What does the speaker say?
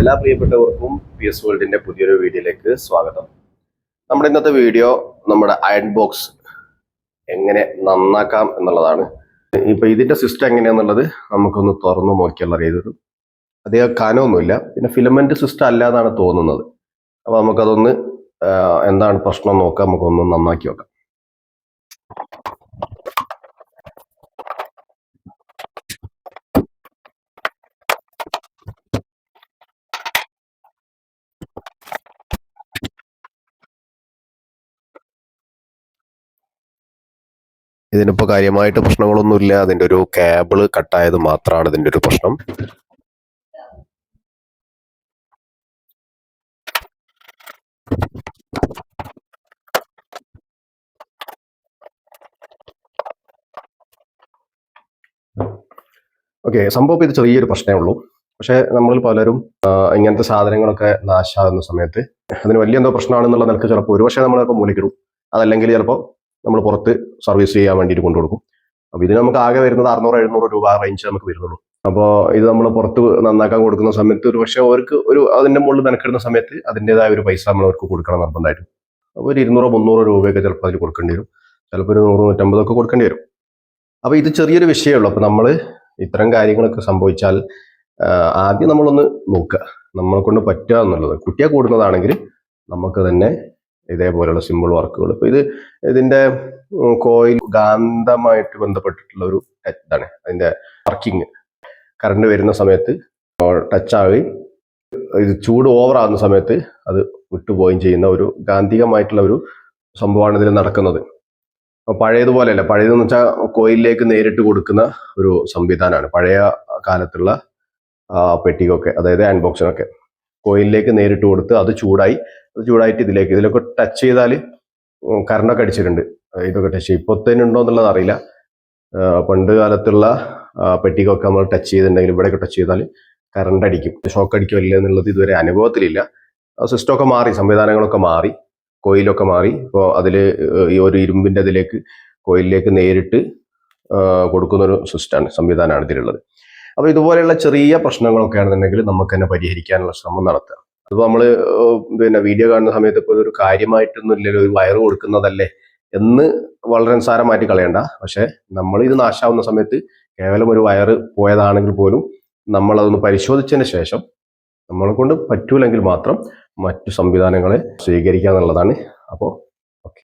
എല്ലാ പ്രിയപ്പെട്ടവർക്കും P S വേൾഡിന്റെ പുതിയൊരു വീഡിയോയിലേക്ക് സ്വാഗതം. നമ്മുടെ ഇന്നത്തെ വീഡിയോ നമ്മുടെ അയൺ ബോക്സ് എങ്ങനെ നന്നാക്കാം എന്നുള്ളതാണ്. ഇപ്പൊ ഇതിന്റെ സിസ്റ്റം എങ്ങനെയാന്നുള്ളത് നമുക്കൊന്ന് തുറന്നു നോക്കിയാൽ അറിയരുത് അധികം കനമൊന്നുമില്ല. പിന്നെ ഫിലമെന്റ് സിസ്റ്റം അല്ലാതാണ് തോന്നുന്നത്. അപ്പൊ നമുക്കതൊന്ന് എന്താണ് പ്രശ്നം നോക്കാം. നമുക്കൊന്ന് നന്നാക്കി നോക്കാം. ഇതിനിപ്പോൾ കാര്യമായിട്ട് പ്രശ്നങ്ങളൊന്നുമില്ല. അതിന്റെ ഒരു കേബിൾ കട്ടായത് മാത്രമാണ് ഇതിന്റെ ഒരു പ്രശ്നം. ഓക്കെ സംഭവം ഇത് ചെറിയൊരു പ്രശ്നമേ ഉള്ളൂ. പക്ഷേ നമ്മളിൽ പലരും ഇങ്ങനത്തെ സാധനങ്ങളൊക്കെ നാശാകുന്ന സമയത്ത് അതിന് വലിയ എന്തോ പ്രശ്നമാണെന്നുള്ള നിലയ്ക്ക് ചിലപ്പോൾ ഒരുപക്ഷെ നമ്മളിപ്പോൾ മൂലക്കിടും അതല്ലെങ്കിൽ ചിലപ്പോൾ നമ്മൾ പുറത്ത് സർവീസ് ചെയ്യാൻ വേണ്ടിയിട്ട് കൊണ്ടുകൊടുക്കും അപ്പോൾ ഇതിന് നമുക്ക് ആകെ വരുന്നത് അറുന്നൂറ് എഴുന്നൂറ് രൂപ റേഞ്ച് നമുക്ക് വരുന്നുള്ളൂ. അപ്പോൾ ഇത് നമ്മൾ പുറത്ത് നന്നാക്കാൻ കൊടുക്കുന്ന സമയത്ത് ഒരു പക്ഷേ അവർക്ക് ഒരു അതിന്റെ മുകളിൽ മെനക്കെടുന്ന സമയത്ത് അതിന്റെതായ ഒരു പൈസ നമ്മൾ അവർക്ക് കൊടുക്കണം നിർബന്ധമായിട്ടും. അപ്പോൾ ഒരു ഇരുന്നൂറോ മുന്നൂറോ രൂപയൊക്കെ ചിലപ്പോൾ അതിൽ കൊടുക്കേണ്ടി വരും. ചിലപ്പോൾ ഒരു നൂറ് നൂറ്റമ്പതൊക്കെ കൊടുക്കേണ്ടി വരും. അപ്പോൾ ഇത് ചെറിയൊരു വിഷയമുള്ളൂ അപ്പോൾ നമ്മൾ ഇത്തരം കാര്യങ്ങളൊക്കെ സംഭവിച്ചാൽ ആദ്യം നമ്മളൊന്ന് നോക്കുക. നമ്മളെ കൊണ്ട് പറ്റുക എന്നുള്ളത്. കുട്ടിയെ കൂടുന്നതാണെങ്കിൽ നമുക്ക് തന്നെ ഇതേപോലെയുള്ള സിമ്പിൾ വർക്കുകൾ ഇപ്പൊ ഇത് ഇതിന്റെ കോയിൽ ഗാന്ധമായിട്ട് ബന്ധപ്പെട്ടിട്ടുള്ള ഒരു ഇതാണ്. അതിന്റെ വർക്കിംഗ് കറണ്ട് വരുന്ന സമയത്ത് ടച്ച് ആവുകയും ഇത് ചൂട് ഓവർ ആകുന്ന സമയത്ത് അത് വിട്ടുപോവുകയും ചെയ്യുന്ന ഒരു ഗാന്ധികമായിട്ടുള്ള ഒരു സംഭവമാണ് ഇതിൽ നടക്കുന്നത്. പഴയതുപോലെയല്ല. പഴയതെന്ന് വെച്ചാൽ കോയിലിലേക്ക് നേരിട്ട് കൊടുക്കുന്ന ഒരു സംവിധാനമാണ്. പഴയ കാലത്തുള്ള പെട്ടിക്കൊക്കെ പെട്ടികൊക്കെ അതായത് ഹാൻഡ് ബോക്സിനൊക്കെ കോയിലിലേക്ക് നേരിട്ട് കൊടുത്ത് അത് ചൂടായി അത് ചൂടായിട്ട് ഇതിലേക്ക് ഇതിലൊക്കെ ടച്ച് ചെയ്താൽ കറണ്ടൊക്കെ അടിച്ചിട്ടുണ്ട്. ഇതൊക്കെ ടച്ച് ചെയ്യും. ഇപ്പോഴത്തേനുണ്ടോ എന്നുള്ളത് അറിയില്ല. പണ്ട് കാലത്തുള്ള പെട്ടിക്കൊക്കെ പെട്ടികൊക്കെ നമ്മൾ ടച്ച് ചെയ്തിട്ടുണ്ടെങ്കിൽ ഇവിടെയൊക്കെ ടച്ച് ചെയ്താൽ കറണ്ട് അടിക്കും. ഷോക്ക് അടിക്കില്ല എന്നുള്ളത് ഇതുവരെ അനുഭവത്തിലില്ല. സിസ്റ്റമൊക്കെ മാറി സംവിധാനങ്ങളൊക്കെ മാറി കോയിലൊക്കെ മാറി. ഇപ്പോൾ അതിൽ ഈ ഒരു ഇരുമ്പിന്റെ അതിലേക്ക് കോയിലിലേക്ക് നേരിട്ട് കൊടുക്കുന്നൊരു സിസ്റ്റമാണ് സംവിധാനമാണ് ഇതിലുള്ളത്. അപ്പോൾ ഇതുപോലെയുള്ള ചെറിയ പ്രശ്നങ്ങളൊക്കെ ആണെന്നുണ്ടെങ്കിൽ നമുക്ക് തന്നെ പരിഹരിക്കാനുള്ള ശ്രമം നടത്തുക. അതിപ്പോൾ നമ്മൾ പിന്നെ വീഡിയോ കാണുന്ന സമയത്ത് ഇപ്പോൾ ഒരു കാര്യമായിട്ടൊന്നും ഇല്ലല്ലോ ഒരു വയറ് കൊടുക്കുന്നതല്ലേ എന്ന് വളരെ നിസ്സാരമായിട്ട് കളയണ്ട. പക്ഷേ നമ്മൾ ഇത് നാശാവുന്ന സമയത്ത് കേവലം ഒരു വയറ് പോയതാണെങ്കിൽ പോലും നമ്മൾ അതൊന്ന് പരിശോധിച്ചതിന് ശേഷം നമ്മളെ കൊണ്ട് പറ്റൂലെങ്കിൽ മാത്രം മറ്റു സംവിധാനങ്ങളെ സ്വീകരിക്കുക എന്നുള്ളതാണ്. അപ്പോൾ